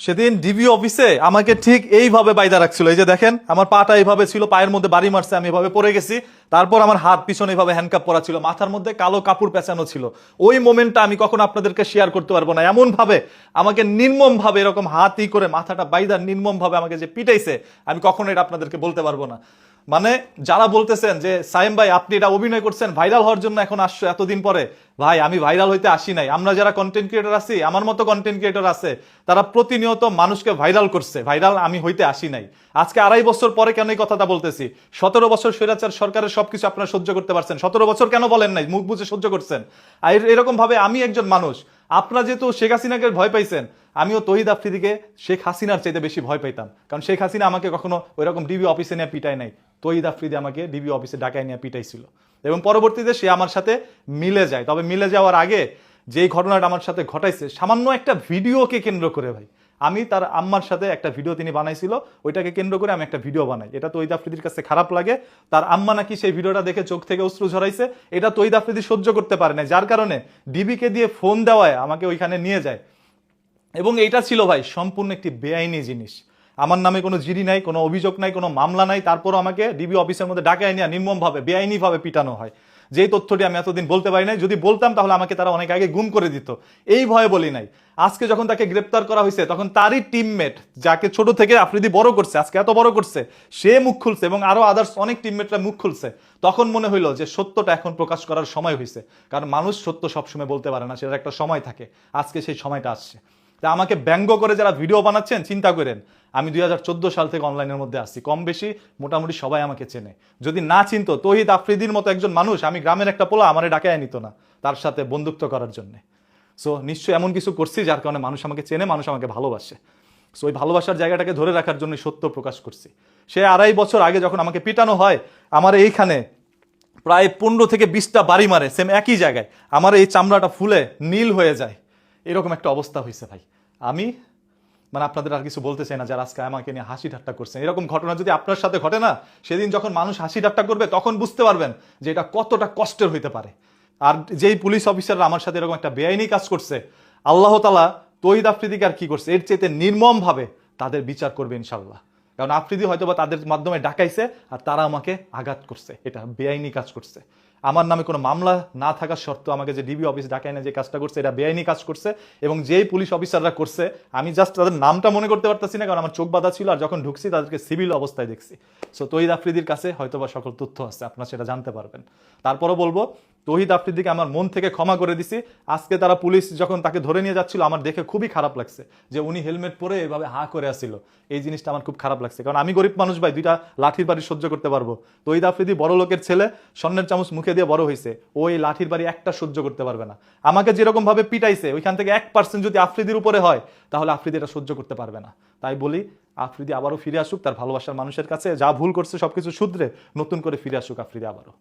সেদিন ডিবি অফিসে আমাকে ঠিক এইভাবে বাইদা রাখছিল। এই যে দেখেন, আমার পাটা এইভাবে ছিল, পায়ের মধ্যে বাড়ি মারছে, আমি এভাবে পড়ে গেছি। তারপর আমার হাত পিছনে এইভাবে হ্যান্ডকাপ পরা ছিল, মাথার মধ্যে কালো কাপড় পেঁচানো ছিল। ওই মোমেন্টটা আমি কখনো আপনাদেরকে শেয়ার করতে পারব না। এমন ভাবে আমাকে নির্মম ভাবে এরকম হাত ই করে মাথাটা বাইদা নির্মম ভাবে আমাকে যে পিটাইছে, আমি কখনো এটা আপনাদেরকে বলতে পারব না। মানে যারা বলতেছেন যে, সাইম ভাই, আপনি এটা অভিনয় করছেন ভাইরাল হওয়ার জন্য এখন আসছো এতদিন পরে ভাই, আমি ভাইরাল হইতে আসি নাই। আমরা যারা কন্টেন্ট ক্রিয়েটর আছি, আমার মতো কন্টেন্ট ক্রিয়েটর আছে, তারা প্রতিনিয়ত মানুষকে ভাইরাল করছে। ভাইরাল আমি হইতে আসি নাই। আজকে আড়াই বছর পরে কেন এই কথাটা বলতেছি? সতেরো বছর স্বৈরাচার সরকারের সবকিছু আপনারা সহ্য করতে পারছেন। সতেরো বছর কেন বলেন নাই? মুখ বুঝে সহ্য করছেন। আর এরকম ভাবে আমি একজন মানুষ, আপনারা যেহেতু শেখ হাসিনাকে ভয় পাইছেন, আমিও তহিদ আফ্রিদিকে শেখ হাসিনার চাইতে বেশি ভয় পাইতাম। কারণ শেখ হাসিনা আমাকে কখনো ওইরকম ডিবি অফিসে নিয়ে পিটায় নাই। তহিদ আফ্রিদি আমাকে ডিবি অফিসে ডাকায় নিয়ে পিটাইছিল। এবং পরবর্তীতে সে আমার সাথে মিলে যায়। তবে মিলে যাওয়ার আগে যেই ঘটনাটা আমার সাথে ঘটাইছে, সামান্য একটা ভিডিওকে কেন্দ্র করে ভাই। আমি তার আম্মার সাথে একটা ভিডিও তিনি বানাইছিল, ওইটাকে কেন্দ্র করে আমি একটা ভিডিও বানাই। এটা তৈদ আফ্রিদির কাছে খারাপ লাগে। তার আম্মা নাকি সেই ভিডিওটা দেখে চোখ থেকে অশ্রু ঝরাইছে। এটা তৈদ আফ্রিদি সহ্য করতে পারে না যার কারণে ডিবিকে দিয়ে ফোন দেওয়ায় আমাকে ওইখানে নিয়ে যায়। এবং এইটা ছিল ভাই সম্পূর্ণ একটি বেআইনি জিনিস। আমার নামে কোনো জিডি নাই, কোনো অভিযোগ নাই, কোনো মামলা নাই। তারপরও আমাকে ডিবি অফিসের মধ্যে ডাকায় নিয়ে নির্মমভাবে, বেআইনিভাবে পিটানো হয়। যেই তথ্যটি আমি এতদিন বলতে পারি নাই, যদি বলতাম তাহলে আমাকে তারা অনেক আগে গুম করে দিত। এই ভয়ে বলি নাই। আজকে যখন তাকে গ্রেপ্তার করা হয়েছে, তখন তারই টিমমেট যাকে ছোট থেকে আফ্রিদি বড় করছে, আজকে এত বড় করছে, সে মুখ খুলছে এবং আরও আদার্স অনেক টিমমেটরা মুখ খুলছে। তখন মনে হইল যে সত্যটা এখন প্রকাশ করার সময় হয়েছে কারণ মানুষ সত্য সবসময় বলতে পারে না, সেটার একটা সময় থাকে। আজকে সেই সময়টা আসছে। তা আমাকে ব্যঙ্গ করে যারা ভিডিও বানাচ্ছেন, চিন্তা করেন। আমি দুই হাজার চোদ্দ সাল থেকে অনলাইনের মধ্যে আসছি। কম বেশি মোটামুটি সবাই আমাকে চেনে। যদি না চিনতো, তহিদ আফ্রিদির মতো একজন মানুষ, আমি গ্রামের একটা পোলা, আমারে ডাকায় নিত না, তার সাথে বন্ধুত্ব করার জন্যে। সো নিশ্চয়ই এমন কিছু করছি যার কারণে মানুষ আমাকে চেনে, মানুষ আমাকে ভালোবাসে। সো ওই ভালোবাসার জায়গাটাকে ধরে রাখার জন্য সত্য প্রকাশ করছি। সে আড়াই বছর আগে যখন আমাকে পিটানো হয়, আমার এইখানে প্রায় পনেরো থেকে বিশটা বাড়ি মারে সেম একই জায়গায়। আমার এই চামড়াটা ফুলে নীল হয়ে যায়। এরকম একটা অবস্থা হয়েছে ভাই। আমি মানে আপনাদের আর কিছু বলতে চাই না, যারা আজকে আমাকে নিয়ে হাসি ঠাট্টা করছেন। এরকম ঘটনা যদি আপনার সাথে ঘটে না, সেদিন যখন মানুষ হাসি ঠাট্টা করবে, তখন বুঝতে পারবেন যে এটা কতটা কষ্টের হইতে পারে। আর যেই পুলিশ অফিসাররা আমার সাথে এরকম একটা বেআইনি কাজ করছে, আল্লাহ তালা তহিদ আফ্রিদিকে আর কি করছে, এর চেয়েতে নির্মমভাবে তাদের বিচার করবে ইনশাল্লাহ কারণ আফ্রিদি হয়তো বা তাদের মাধ্যমে ডাকাইছে আর তারা আমাকে আঘাত করছে। এটা বেআইনি কাজ করছে। আমার নামে কোনো মামলা না থাকা সত্ত্বেও আমাকে যে ডিবি অফিস ডাকায় না যে কাজটা করছে, এটা বেআইনি কাজ করছে এবং যেই পুলিশ অফিসাররা করছে, আমি জাস্ট তাদের নামটা মনে করতে পারতেছি না কারণ আমার চোখ বাঁধা ছিল আর যখন ঢুকছি তাদেরকে সিভিল অবস্থায় দেখছি। সো তহিদ আফ্রিদির কাছে হয়তো বা সকল তথ্য আছে, আপনারা সেটা জানতে পারবেন। তারপরও বলব তহিদ আফ্রিদিকে আমার মন থেকে ক্ষমা করে দিছি। আজকে তারা পুলিশ যখন তাকে ধরে নিয়ে যাচ্ছিল, আমার দেখে খুবই খারাপ লাগছে যে উনি হেলমেট পরে এভাবে হা করে আসছিল। এই জিনিসটা আমার খুব খারাপ লাগছে। কারণ আমি গরিব মানুষ ভাই, দুইটা লাঠির বাড়ি সহ্য করতে পারব। তহিদ আফ্রিদি বড় লোকের ছেলে, স্বর্ণের চামচ মুখে দিয়ে বড় হয়েছে ও এই লাঠির বাড়ি একটা সহ্য করতে পারবে না। আমাকে যেরকম ভাবে পিটাইছে, ওইখান থেকে এক পার্সেন্ট যদি আফ্রিদির উপরে হয়, তাহলে আফ্রিদি এটা সহ্য করতে পারবে না। তাই বলি, আফ্রিদি আবারও ফিরে আসুক, তার ভালোবাসার মানুষের কাছে যা ভুল করছে সবকিছু শুধরে নতুন করে ফিরে আসুক আফ্রিদি আবারও।